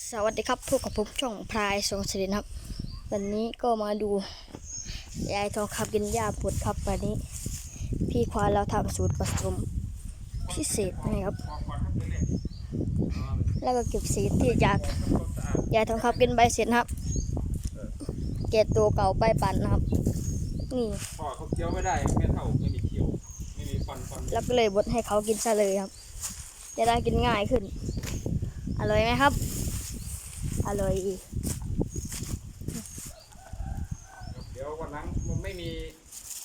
สวัสดีครับพวกกับผมช่องพลายสงสิรินครับ วันนี้ก็มาดูยายทองคำกินหญ้าปวดครับวันนี้ พี่ควานเราทำสูตรผสมพิเศษนะครับ แล้วก็เก็บสีที่จากยายทองคำกินใบเสร็จนะครับ เกตตัวเก่าไปปั่นนะครับ นี่พ่อเขาเคี้ยวไม่ได้แค่เท่าไม่มีเคี้ยวไม่มีฟันฟันแล้วก็เลยบดให้เขากินซะเลยครับ จะได้กินง่ายขึ้น อร่อยไหมครับ อร่อยเดี๋ยววันหลังมันไม่มี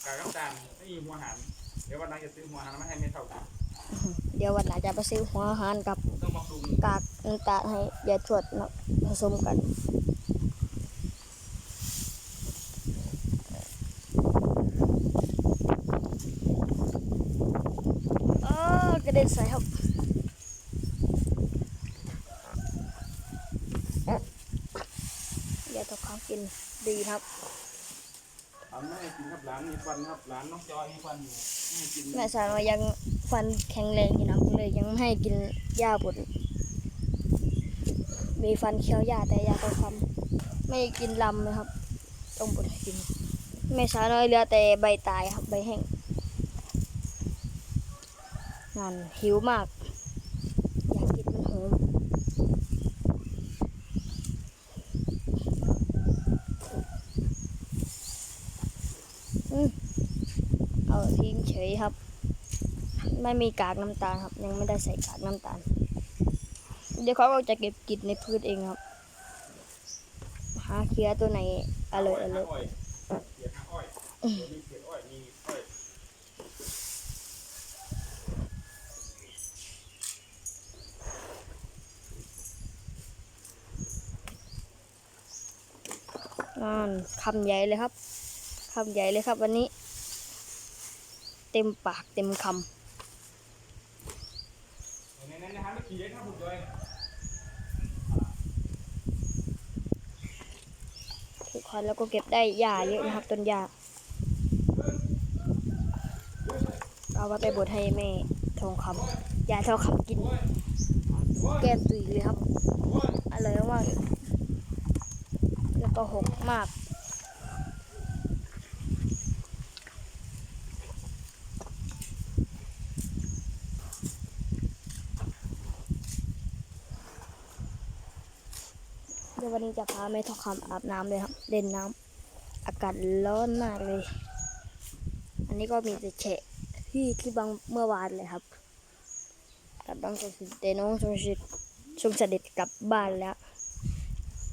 กากน้ำตาลไม่มีหัวหันเดี๋ยววันหลังจะซื้อหัวหันมาให้ไม่เท่ากันเดี๋ยววันหน้าจะไปซื้อหัวอาหารกับต้องบำรุงกากน้ำตาลให้ยายทวดนะผสมกัน เออกระเด็นใส่ครับ ยายทองคำ กินดีครับทำไม่ให้กินครับหลานมีฟันครับหลานน้องจอยมีฟันอยู่ไม่ให้กินแม่สาวว่ายังฟันแข็งแรงอยู่นะเลยยังไม่ให้กินหญ้าบดมีฟันเคี้ยวหญ้าแต่ยาต้องคำไม่กินลำนะครับ ต้องบดให้กินแม่สาวน้อยเหลือแต่ใบตายครับใบแห้งนั่นหิวมาก อยากกินมันหอมอืมเอาทิ้งเฉยครับ ไม่มีกากน้ำตาลครับ ยังไม่ได้ใส่กากน้ำตาล เดี๋ยวเขาก็จะเก็บกินในพืชเองครับ หาเคี้ยตัวไหนอร่อยอร่อยอ้อยเขียดหานั่นคำใหญ่เลยครับคำใหญ่เลยครับ วันนี้ เต็มปากเต็มคในนั้นนะฮะไม่ขี่ได้ครับผมจอยำ ทุกคนแล้วก็เก็บได้หญ้าเยอะนะครับต้นหญ้าเอาไว้ไปบดให้แม่ทองคำยาทองคำกิน แก้มตุยเลยครับอร่อยมากๆแล้วก็หกมาก วันนี้จะพาแม่ทองคำอาบน้ำเลยครับ เล่นน้ำอากาศร้อนมากเลย อันนี้ก็มีแต่แฉะที่ที่บางเมื่อวานเลยครับกับน้องสมศิษย์แต่น้องสมศิษย์สมเสด็จกลับบ้านแล้ว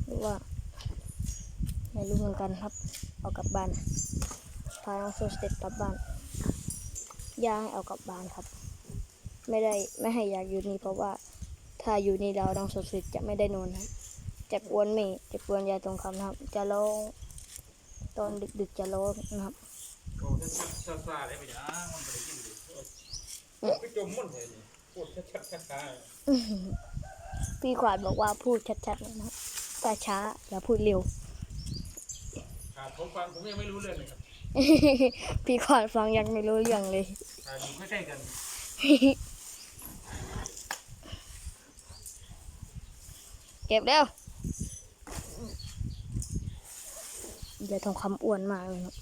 หรือว่าไม่รู้เหมือนกันครับเอากลับบ้านพาน้องสมเสดกลับบ้านย่าให้เอากลับบ้านครับ ไม่ได้ไม่ให้อยากอยู่นี่เพราะว่าถ้าอยู่นี่แล้วน้องสมศิษย์จะไม่ได้นอนครับ จะกวนเมย์จะกวนยายตรงคำนะครับ จะร้องตอนดึกๆจะร้องนะครับโอ้ชัดชัดซาได้ไปยังมันไม่ได้ยินเลยไปจมมุ่นเลยนี่พูดชัดชัดชัดช้าพี่ขวานบอกว่าพูดชัดๆนะครับช้าช้าๆอย่าพูดเร็วขาดผมฟังผมยังไม่รู้เรื่องเลยครับพี่ขวานฟังยังไม่รู้เรื่องเลยขาดอยู่ใกล้ๆกันเก็บเร็ว ยายทองคำอ้วนมากเลยครับ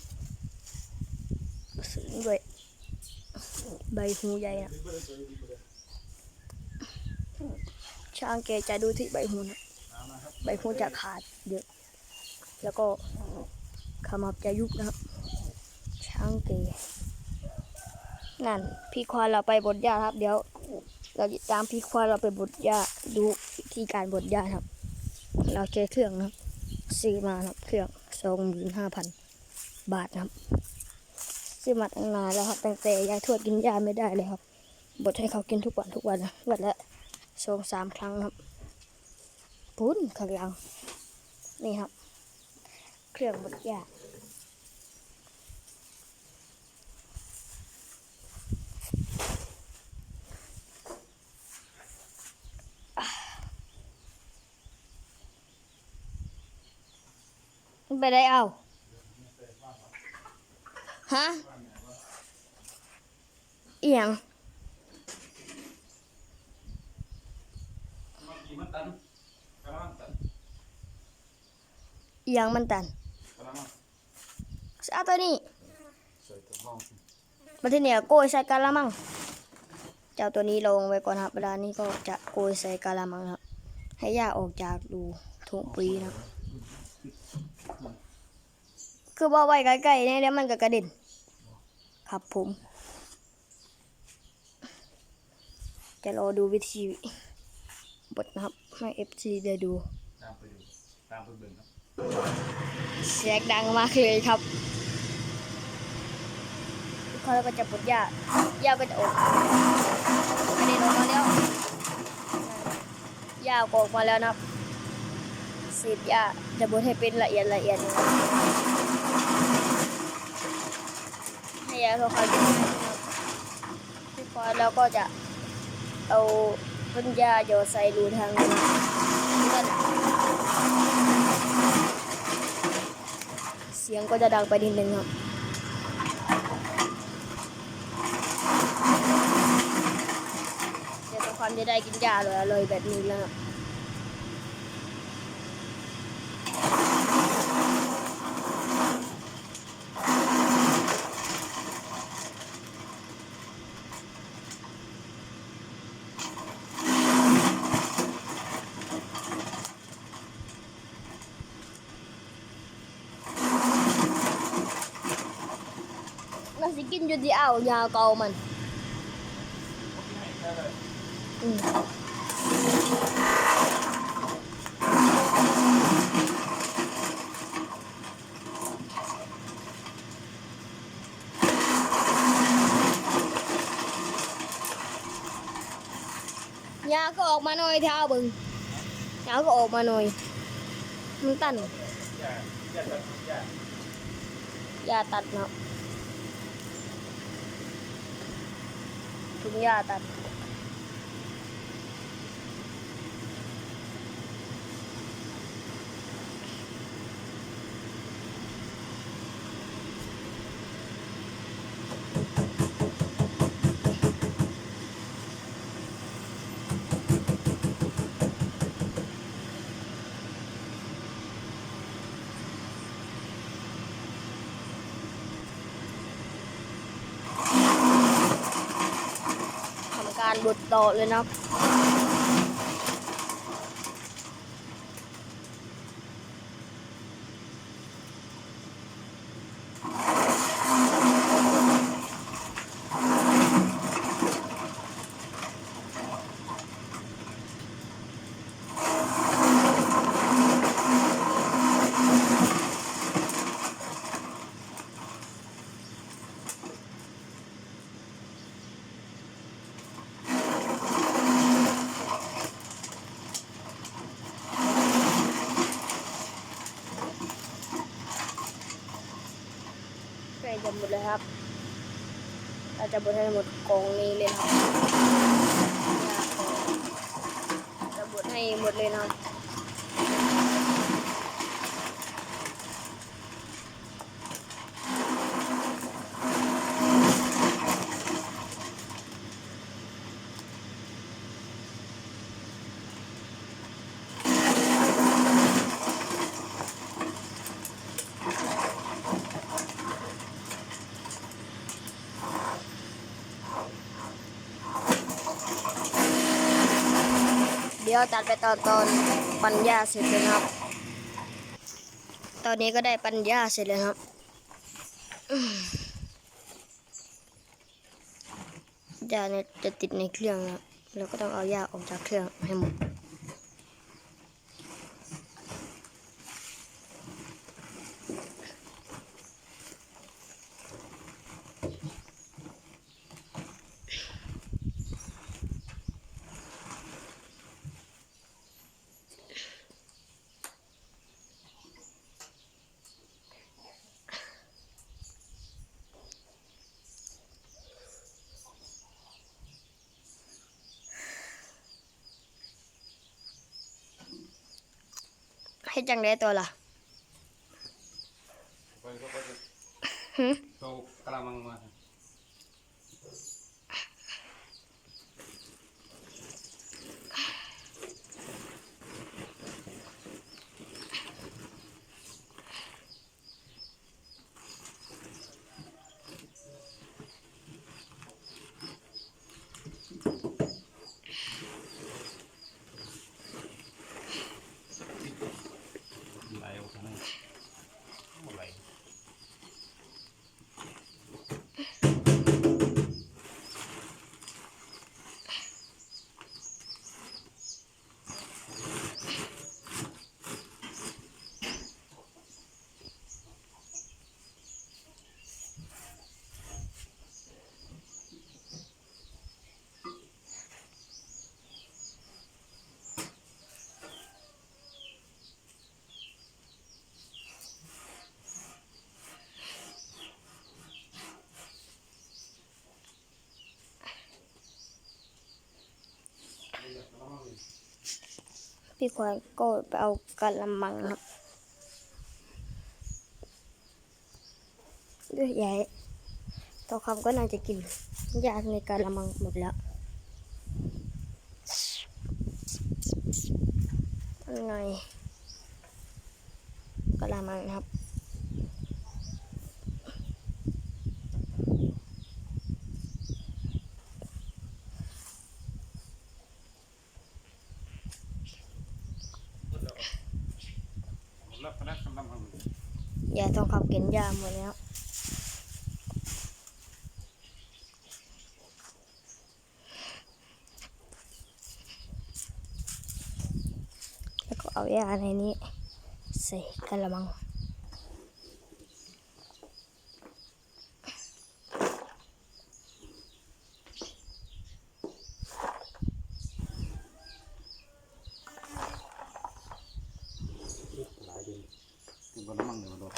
สูงด้วยใบหูใหญ่นะช่างแกจะดูที่ใบหูนะใบหูจะขาดเยอะแล้วก็ขมับจะยุบนะครับ ช่างเกนั่น พี่ควาเราไปบดหญ้าครับ เดี๋ยว เราจะตามพี่ควาเราไปบดหญ้าดูวิธีการบดหญ้าครับ เราใช้เครื่องนะครับซื้อมาครับเครื่อง สองหมื่นห้าพันบาทนะครับ ซื้อมาตั้งนานแล้วครับตั้งแต่ยายทวดกินยาไม่ได้เลยครับ บดให้เขากินทุกวันทุกวันนะวันละสองสามครั้งครับปุ้นข้างหลังนี่ครับ เครื่องบดยา ไปได้เอาฮะเอียงมากี่มันตันกระมังตัดเอียงมันตันกระมังเอาตัวนี้ใส่ตัวห้องมาที่เนี่ยโกยใส่กะละมังเจ้าตัวนี้ลงไว้ก่อนครับเวลานี้ก็จะโกยใส่กะละมังครับ ให้หญ้าออกจากดูถุงปุ๋ยนะครับ คือว่าไว้ใกล้ๆเนี่ยเดี๋ยวมันก็กระเด็นครับผม จะรอดูวิธีบทนะครับให้ FC ได้ดูตามไปดูตามไปเบิ่งครับเสียงดังมากเลยครับเขาก็จะปลดหญ้าหญ้าก็จะออกกระเด็นอมาแล้วหญ้าออกมาแล้วนะครับ สีดหญ้าจะบดให้เป็นละเอียดละเอียดให้หญ้าเขาเขาที่พอแล้วก็จะเอาต้นหญ้าโยนใส่รูทางนี้นั่นเสียงก็จะดังไปนิดนึงครับเดี๋ยวตัวความจะได้กินยาเลยอร่อยแบบนี้แล้วครับเรา สิกินอยู่ที่อ่าวยาเกามันอืมยาก็ออ กมาหน่อยเท้าเบึงยาก็ออกมาหน่อย มันตัน อย่าอย่าตัดอย่ายาตัดเนาะถุงยาตัดทำการบดต่อเลยนะครับ มดเลยครับเราจะบดให้หมดกองนี้เลยนะครับจะบดให้หมดเลยนะครับ ดี๋ยวตัดไปตอนตอนปัญญาเสร็จเลยครับ ตอนนี้ก็ได้ปัญญาเสร็จแล้วครับยาเนี่ยจะติดในเครื่องนะครับเราก็ต้องเอายาออกจากเครื่องให้หมด ให้จังได้ตัวล่ะไปก็ไปจะหึโตกระมังมา พี่ควายก็ไปเอากระมังครับด้วยใหญ่ทองคำก็น่าจะกินยาในกระมังหมดแล้วไงกระมังครับ หมดแล้วหมดแล้วคณะกำลังทำ ยาทองคำกินยาหมดแล้วแล้วก็เอายาในนี้ใส่กระมัง หลายดีกินบนน้ำมันเดี๋ยวมาโดน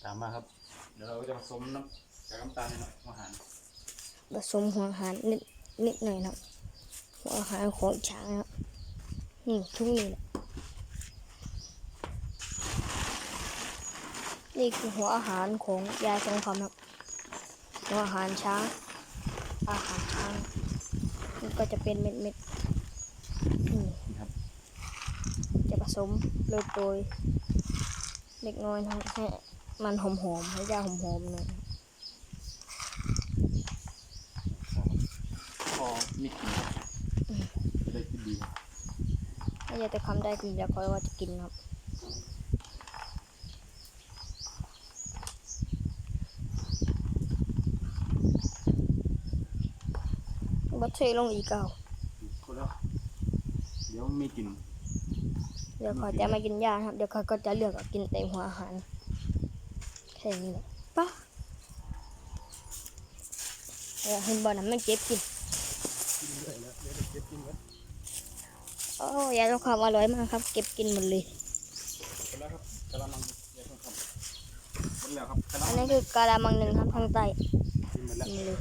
ตามมาครับ เดี๋ยวเราจะผสมน้ำกับน้ำตาลในอาหารผสมหัวอาหารนิดนิดหน่อยนะครับหัวอาหารของช้างครับนี่ทุกนี่แหละนี่คือหัวอาหารของยายทองคำครับหัวอาหารช้างอาหารช้างมันก็จะเป็นเม็ดเม็ดๆนี่ครับจะผสมโรยโรยเล็กน้อยนะให้ มันหอมๆให้ยาหอมๆหน่อยพอมีกลิ่นจะได้กินดีถ้ายายจะทำได้กินแล้วค่อยว่าจะกินครับบัตเทลงอีกเก่าคนแล้วเดี๋ยวมีกลิ่นเดี๋ยวขอจะมากินยานะครับ เดี๋ยวเขาก็จะเลือกเอากินเต็มหัวอาหาร แค่นี้แหละปะเออเห็นบอลนะมันเก็บกินโอ้ยาต้องความอร่อยมากครับ เก็บกินหมดเลยคนแล้วครับกระมังเดี๋ยวต้องทำหมดแล้วครับกระมัอังนนี้คือกะละมังหนึ่งครับทางใต้กินหมดแล้วนี่เลย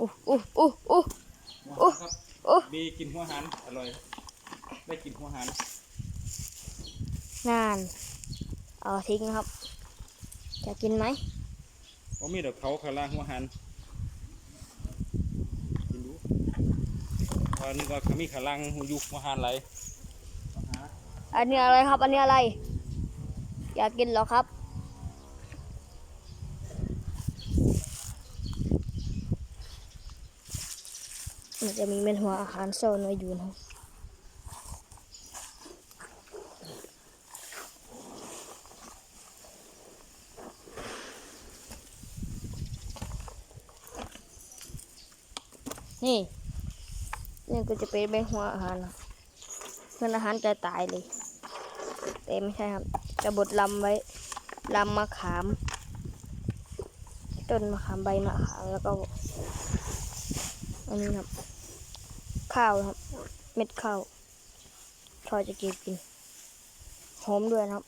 อู้อู้อู้อู้หัวอาหารครับโอ้มีกลินหัวอาหารอร่อย ได้กลินหัวอาหารนาน เอาทิ้งนะครับ จะกินไหมเพราะมีดอกเขาขาล่างหัวอาหารกินดูตอนนี้ก็เขามีขาล่างหัวยุกหัวอาหารไหลหัวอาหารอันนี้อะไรครับ อันนี้อะไร อยากกินเหรอครับมันจะมีเป็นหัวอาหารโซนไว้อยู่นะครับ นี่ นี่ก็จะเป็นเป็นหัวอาหารนะเพื่อนอาหารจะตายเลยแต่ไม่ใช่ครับจะบดลำไว้ลำมะขาม ต้นมะขามใบมะขามแล้วก็อันนี้ครับ ข้าวครับ เม็ดข้าวทอดจะเก็บกินหอมด้วยนะครับ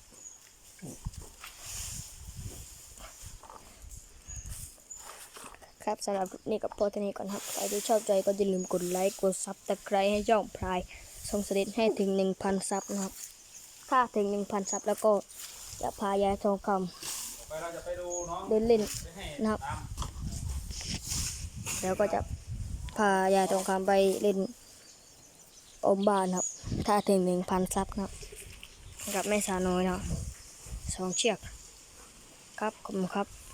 ครับสำหรับคลิปนี้กับตัวเท่านี้ก่อนครับ ใครที่ชอบใจก็อย่าลืมกดไลค์ กดซับตะไคร้ให้ช่องพรายส่งเสด็จให้ถึง 1,000 ซับนะครับ ถ้าถึง 1,000 ซับแล้วก็จะพายายทองคไปเราจะไปดูน้องำเดินเล่นไปให้นะครับตามแล้วก็จะพายายทองคำไปเล่นอมบานครับ ถ้าถึง 1,000 ซับนะครับ กับแม่สาวน้อยนะครับสองเชือก ครับขอบคุณครับ